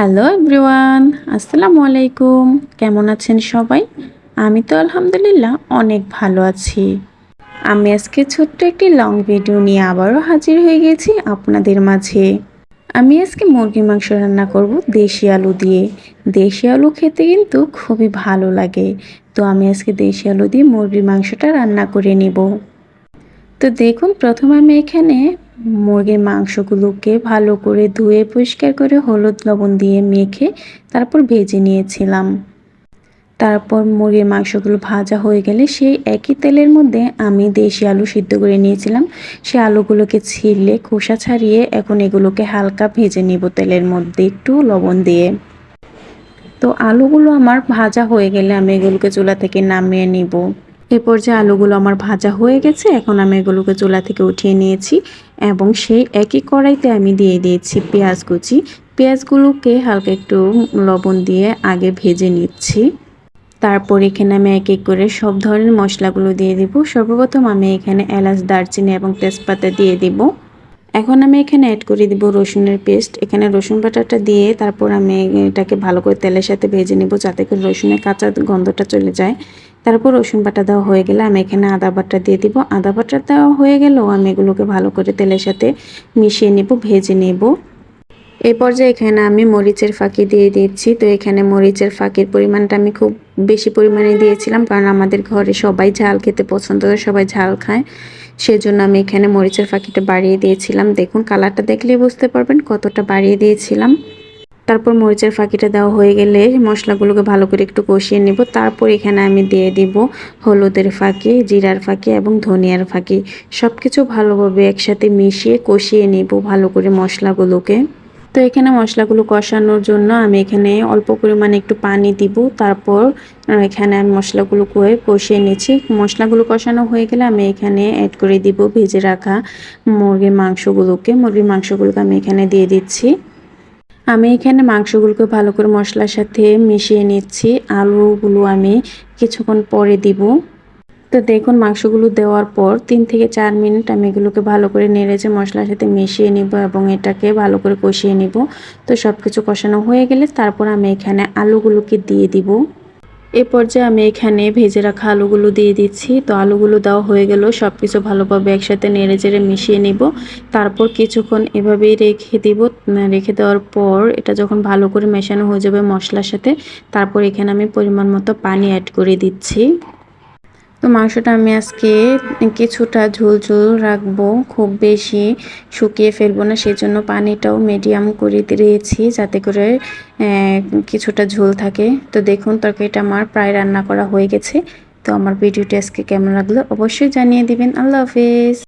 Hello everyone আসসালামু আলাইকুম কেমন আছেন সবাই? আমি তো আলহামদুলিল্লাহ অনেক ভালো আছি। আমি আজকে ছোট্ট একটি লং ভিডিও নিয়ে আবারও হাজির হয়ে গেছি আপনাদের মাঝে। আমি আজকে মুরগি মাংস রান্না করব দেশি আলু দিয়ে। দেশি আলু খেতে কিন্তু খুবই ভালো লাগে। তো আমি আজকে দেশি আলু দিয়ে মুরগির মাংসটা রান্না করে নিব। তো দেখুন, প্রথমে আমি এখানে মুরগির মাংসগুলোকে ভালো করে ধুয়ে, পরিষ্কার করে হলুদ লবণ দিয়ে মেখে তারপর ভেজে নিয়েছিলাম। তারপর মুরগির মাংসগুলো ভাজা হয়ে গেলে সেই একই তেলের মধ্যে আমি দেশি আলু সিদ্ধ করে নিয়েছিলাম। সেই আলুগুলোকে ছিলে, খোসা ছাড়িয়ে এখন এগুলোকে হালকা ভেজে নিব তেলের মধ্যে একটু লবণ দিয়ে। তো আলুগুলো আমার ভাজা হয়ে গেলে আমি এগুলোকে চুলা থেকে নামিয়ে নিব। এ পর্যায়ে আলুগুলো আমার ভাজা হয়ে গেছে। এখন আমি এগুলোকে চুলা থেকে উঠিয়ে নিয়েছি এবং সেই একই কড়াইতে আমি দিয়ে দিয়েছি পেঁয়াজ কুচি। পেঁয়াজগুলোকে হালকা একটু লবণ দিয়ে আগে ভেজে নিচ্ছি। তারপর এখানে আমি এক এক করে সব ধরনের মশলাগুলো দিয়ে দিব। সর্বপ্রথম আমি এখানে এলাচ, দারচিনি এবং তেজপাতা দিয়ে দিব। এখন আমি এখানে অ্যাড করে দিব রসুনের পেস্ট এখানে রসুন বাটাটা দিয়ে তারপর আমি এটাকে ভালো করে তেলের সাথে ভেজে নেব যাতে করে রসুনের কাঁচা গন্ধটা চলে যায়। তারপর রসুন বাটা দেওয়া হয়ে গেলে আমি এখানে আদা বাটা দিয়ে দিব। আদা বাটা দেওয়া হয়ে গেলেও আমি এগুলোকে ভালো করে তেলের সাথে মিশিয়ে নেব, ভেজে নেব। এই পর্যায়ে এখানে আমি মরিচের ফাঁকি দিয়ে দিচ্ছি। তো এখানে মরিচের ফাঁকির পরিমাণটা আমি খুব বেশি পরিমাণে দিয়েছিলাম কারণ আমাদের ঘরে সবাই ঝাল খেতে পছন্দ করে, সবাই ঝাল খায়। সেজন্য আমি এখানে মরিচের ফাঁকিটা বাড়িয়ে দিয়েছিলাম। দেখুন, কালারটা দেখলে বুঝতে পারবেন কতটা বাড়িয়ে দিয়েছিলাম। তারপর মরিচের ফাঁকিটা দেওয়া হয়ে গেলে মশলাগুলোকে ভালো করে একটু কষিয়ে নেব। তারপর এখানে আমি দিয়ে দিব হলুদের ফাঁকি, জিরার ফাঁকি এবং ধনিয়ার ফাঁকি। সব কিছু ভালোভাবে একসাথে মিশিয়ে কষিয়ে নেব ভালো করে মশলাগুলোকে। তো এখানে মশলাগুলো কষানোর জন্য আমি এখানে অল্প পরিমাণে একটু পানি দিব। তারপর এখানে আমি মশলাগুলো করে কষিয়ে নিচ্ছি। মশলাগুলো কষানো হয়ে গেলে আমি এখানে অ্যাড করে দিব ভেজে রাখা মুরগির মাংসগুলোকে। মুরগির মাংসগুলোকে আমি এখানে দিয়ে দিচ্ছি। আমি এখানে মাংসগুলোকে ভালো করে মশলার সাথে মিশিয়ে নিচ্ছি। আলুগুলো আমি কিছুক্ষণ পরে দিব। তো দেখুন, মাংসগুলো দেওয়ার পর তিন থেকে চার মিনিট আমি এগুলোকে ভালো করে নেড়েছে মশলার সাথে মিশিয়ে নিব এবং এটাকে ভালো করে কষিয়ে নিব। তো সব কিছু কষানো হয়ে গেলে তারপর আমি এখানে আলুগুলোকে দিয়ে দিব। এ পর্যায়ে আমি এখানে ভেজে রাখা আলুগুলো দিয়ে দিচ্ছি। তো আলুগুলো দেওয়া হয়ে গেল সব কিছু ভালোভাবে একসাথে নেড়ে চেড়ে মিশিয়ে নিব। তারপর কিছুক্ষণ এভাবেই রেখে দিব। রেখে দেওয়ার পর এটা যখন ভালো করে মেশানো হয়ে যাবে মশলার সাথে, তারপর এখানে আমি পরিমাণ মতো পানি অ্যাড করে দিচ্ছি। তো মাংসটা আমি আজকে কিছুটা ঝোল ঝোল রাখব, খুব বেশি শুকিয়ে ফেলব না, সেজন্য পানিটাও মিডিয়াম করে দিয়েছি যাতে করে কিছুটা ঝোল থাকে। তো দেখুন, তরকারিটা আমার প্রায় রান্না করা হয়ে গেছে। তো আমার ভিডিওটি আজকে কেমন লাগল অবশ্যই জানিয়ে দিবেন। আল্লাহ হাফিজ।